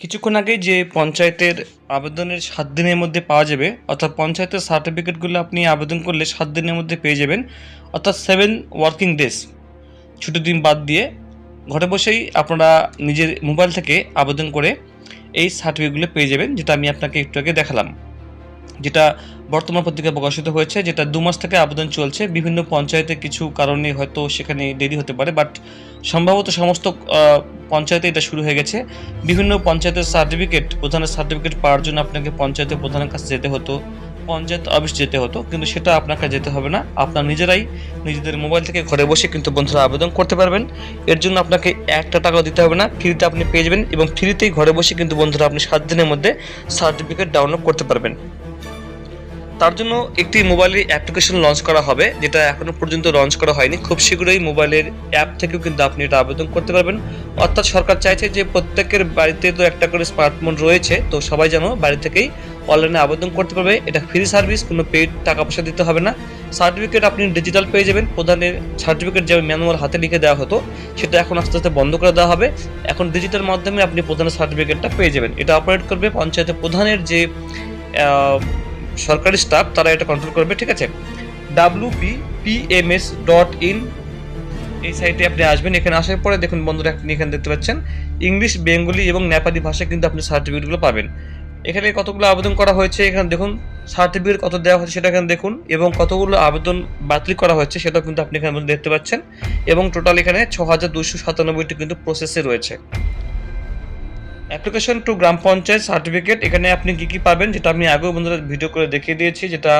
কিছুক্ষণ আগে যে পঞ্চায়েতের আবেদনের সাত দিনের মধ্যে পাওয়া যাবে, অর্থাৎ পঞ্চায়েতের সার্টিফিকেটগুলো আপনি আবেদন করলে সাত দিনের মধ্যে পেয়ে যাবেন, অর্থাৎ সেভেন ওয়ার্কিং ডেজ ছুটির দিন বাদ দিয়ে ঘরে বসেই আপনারা নিজের মোবাইল থেকে আবেদন করে এই সার্টিফিকেটগুলো পেয়ে যাবেন, যেটা আমি আপনাকে একটু আগে দেখালাম। যেটা বর্তমান পত্রিকায় প্রকাশিত হয়েছে, যেটা দু মাস থেকে আবেদন চলছে। বিভিন্ন পঞ্চায়েতে কিছু কারণে হয়তো সেখানে দেরি হতে পারে বাট সম্ভবত সমস্ত পঞ্চায়েতে এটা শুরু হয়ে গেছে। বিভিন্ন পঞ্চায়েতের সার্টিফিকেট প্রধানের সার্টিফিকেট পাওয়ার জন্য আপনাকে পঞ্চায়েতের প্রধানের কাছে যেতে হতো, পঞ্চায়েত অফিস যেতে হতো, কিন্তু সেটা আপনাকে যেতে হবে না। আপনার নিজেরাই নিজেদের মোবাইল থেকে ঘরে বসে কিন্তু বন্ধুরা আবেদন করতে পারবেন। এর জন্য আপনাকে একটা টাকা দিতে হবে না। ফ্রিতে আপনি পেয়ে যাবেন এবং ফ্রিতেই ঘরে বসে কিন্তু বন্ধুরা আপনি সাত দিনের মধ্যে সার্টিফিকেট ডাউনলোড করতে পারবেন। তার জন্য একটি মোবাইলের অ্যাপ্লিকেশন লঞ্চ করা হবে, যেটা এখনও পর্যন্ত লঞ্চ করা হয়নি। খুব শীঘ্রই মোবাইলের অ্যাপ থেকেও কিন্তু আপনি এটা আবেদন করতে পারবেন। অর্থাৎ সরকার চাইছে যে প্রত্যেকের বাড়িতে তো একটা করে স্মার্টফোন রয়েছে, তো সবাই যেন বাড়ি থেকেই অনলাইনে আবেদন করতে পারবে। এটা ফ্রি সার্ভিস কোনো পেড টাকা পয়সা দিতে হবে না। সার্টিফিকেট আপনি ডিজিটাল পেয়ে যাবেন। প্রধানের সার্টিফিকেট যে ম্যানুয়াল হাতে লিখে দেওয়া হতো, সেটা এখন আস্তে আস্তে বন্ধ করে দেওয়া হবে। এখন ডিজিটাল মাধ্যমে আপনি প্রধানের সার্টিফিকেটটা পেয়ে যাবেন। এটা অপারেট করবে পঞ্চায়েতের প্রধানের যে সরকারি স্টাফ তারা এটা কন্ট্রোল করবে, ঠিক আছে? W P PMS dot in এই সাইটে আপনি আসবেন, এখানে আসার পরে দেখুন বন্ধুরা, আপনি এখানে দেখতে পাচ্ছেন ইংলিশ বেঙ্গলি এবং নেপালি ভাষায় কিন্তু আপনি সার্টিফিকেটগুলো পাবেন। এখানে কতগুলো আবেদন করা হয়েছে, এখানে দেখুন সার্টিফিকেট কত দেওয়া হয়েছে সেটা এখানে দেখুন, এবং কতগুলো আবেদন বাতিল করা হয়েছে সেটাও কিন্তু আপনি এখানে দেখতে পাচ্ছেন, এবং টোটাল এখানে ছ হাজার দুশো সাতানব্বইটি কিন্তু প্রসেসে রয়েছে। Application to gram panchayat certificate এখানে আপনি কি কি পাবেন যেটা আমি আগেও বন্ধুরা ভিডিও করে দেখিয়ে দিয়েছি, যেটা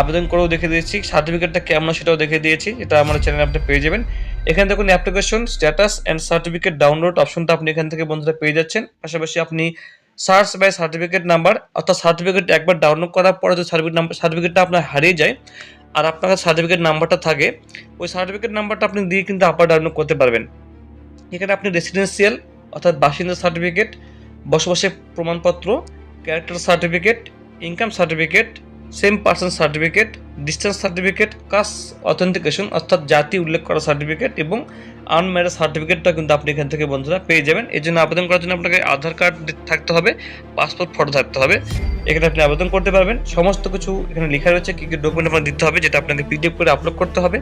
আবেদন করেও দেখে দিয়েছি। সার্টিফিকেটটা কেমন সেটাও দেখে দিয়েছি, যেটা আমার চ্যানেলে আপনি পেয়ে যাবেন। এখানে দেখুন application status and certificate download অপশনটা আপনি এখান থেকে বন্ধুরা পেয়ে যাচ্ছেন। পাশাপাশি আপনি সার্চ বাই সার্টিফিকেট নাম্বার অর্থাৎ সার্টিফিকেট একবার ডাউনলোড করার পরে যদি সার্টিফিকেট নাম্বার সার্টিফিকেটটা আপনার হারিয়ে যায়। আর আপনার সার্টিফিকেট নাম্বারটা থাকে, ওই সার্টিফিকেট নাম্বারটা আপনি দিয়ে কিন্তু আবার ডাউনলোড করতে পারবেন। এখানে আপনি রেসিডেন্সিয়াল অর্থাৎ বাসিন্দা সার্টিফিকেট বসবাসের প্রমাণপত্র, character certificate, income certificate, same person certificate, distance certificate, caste authentication অর্থাৎ জাতি উল্লেখ করা সার্টিফিকেট এবং আনম্যারেজ সার্টিফিকেটটা কিন্তু আপনি এখান থেকে বন্ধুরা পেয়ে যাবেন। এই জন্য আবেদন করার জন্য আপনাকে আধার কার্ড থাকতে হবে, পাসপোর্ট ফটো থাকতে হবে। এখানে আপনি আবেদন করতে পারবেন। সমস্ত কিছু এখানে লেখা রয়েছে, কী কী ডকুমেন্ট আপনার দিতে হবে, যেটা আপনাকে পিডিএফ করে আপলোড করতে হবে।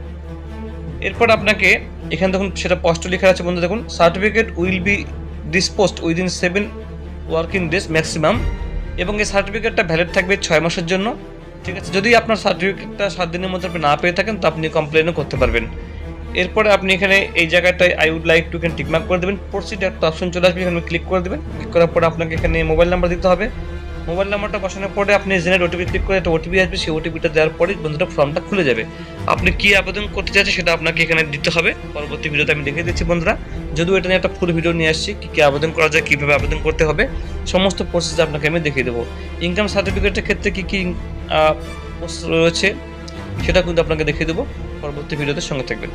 এরপর আপনাকে এখানে দেখুন, সেটা স্পষ্ট লেখা আছে বন্ধু, দেখুন certificate will be disposed within seven working days maximum এবং এই সার্টিফিকেটটা ভ্যালিড থাকবে ছয় মাসের জন্য, ঠিক আছে? যদি আপনার সার্টিফিকেটটা সাত দিনের মধ্যে আপনি না পেয়ে থাকেন, তো আপনি কমপ্লেনও করতে পারবেন। এরপরে আপনি এখানে এই জায়গাটায় আই উড লাইক টু এখানে টিকমার্ক করে দেবেন। প্রসিড একটা অপশন চলে আসবে, এখানে ক্লিক করে দেবেন। ক্লিক করার পরে আপনাকে এখানে মোবাইল নাম্বার দিতে হবে। মোবাইল নাম্বারটা বসানোর পরে আপনি জেনারেট ওটিপি ক্লিক করে একটা ওটিপি আসবে, সেই ওটিপিটা দেওয়ার পরে বন্ধুটা ফর্মটা খুলে যাবে। আপনি কি আবেদন করতে চাচ্ছেন সেটা আপনাকে এখানে দিতে হবে। পরবর্তী ভিডিওতে আমি দেখিয়ে দিচ্ছি বন্ধুরা। যদিও এটা নিয়ে একটা ফুল ভিডিও নিয়ে আসছি, কী কী আবেদন করা যায়, কীভাবে আবেদন করতে হবে, সমস্ত প্রসেস আপনাকে আমি দেখিয়ে দেবো। ইনকাম সার্টিফিকেটের ক্ষেত্রে কী কী প্রসেস রয়েছে, সেটা কিন্তু আপনাকে দেখিয়ে দেবো। পরবর্তী ভিডিওতে সঙ্গে থাকবেন।